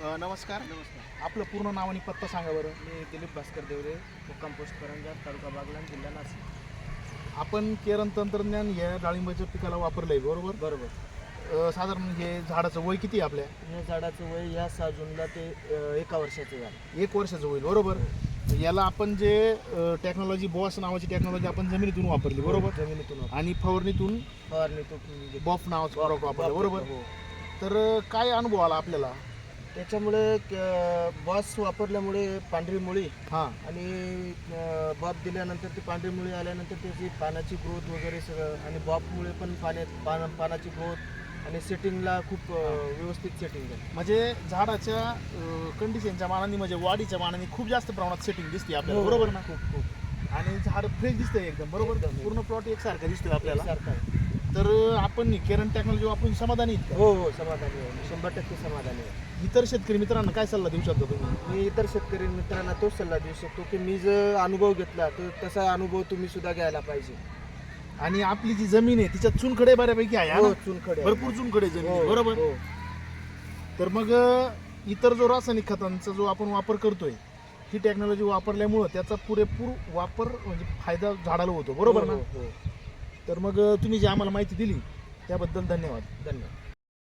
नमस्कार. नमस्कार. आपलं पूर्ण नाव आणि पत्ता सांगा बरं. मी दिलीप भास्कर देवरे मुक्काम पोस्ट करंजा तालुका बागलाण जिल्हा नाशिक. आपण केरन तंत्रज्ञान या डाळिंबाच्या पिकाला वापरलंय बरोबर? बरोबर. अ, साधारण हे झाडाचं वय किती आहे आपल्या? या झाडाचं वय या सहा जूनला ते एका वर्षाचं झालं. एक वर्षाचं होईल बरोबर? याला आपण जे टेक्नॉलॉजी बॉस नावाची टेक्नॉलॉजी आपण जमिनीतून वापरली बरोबर? जमिनीतून आणि फवारणीतून? फवारणीतून बॉफ नावाचं वापरलं बरोबर? हो. तर काय अनुभव आला आपल्याला? त्याच्यामुळे बॉस वापरल्यामुळे पांढरी मुळी हां. आणि बॉब दिल्यानंतर ती पांढरी मुळी आल्यानंतर त्याची पानाची ग्रोथ वगैरे सगळं आणि बॉबमुळे पण पाण्यात पान पानाची ग्रोथ आणि सेटिंगला खूप व्यवस्थित सेटिंग आहे. म्हणजे झाडाच्या कंडिशनच्या मानाने म्हणजे वाढीच्या मानाने खूप जास्त प्रमाणात सेटिंग दिसते आपल्याला हो, बरोबर ना? खूप खूप. आणि झाड फ्रेश दिसतंय एकदम बरोबर. पूर्ण प्लॉट एकसारखं दिसतोय आपल्याला. आहे. तर आपण केरन टेक्नॉलॉजी वापरून समाधानी आहेत का? हो हो समाधानी आहे मी शंभर टक्के समाधानी आहे इतर शेतकरी मित्रांना काय सल्ला देऊ शकता तुम्ही मी इतर शेतकरी मित्रांना तोच सल्ला देऊ शकतो की मी जर अनुभव घेतला तर तसा अनुभव तुम्ही सुद्धा घ्यायला पाहिजे आणि आपली जी जमीन आहे तिच्यात चुनखडे बऱ्यापैकी आहे हा हो ना? चुनखडे आहे. भरपूर चुनखडे जमीन आहे, हो, बरोबर हो. तर मग अ, इतर जो रासायनिक खतांचा जो आपण वापर करतोय ही टेक्नॉलॉजी वापरल्यामुळं त्याचा पुरेपूर वापर म्हणजे फायदा झाडाला होतो बरोबर ना हो, हो, हो. तर मग तुम्ही जी आम्हाला माहिती दिली त्याबद्दल धन्यवाद. धन्यवाद.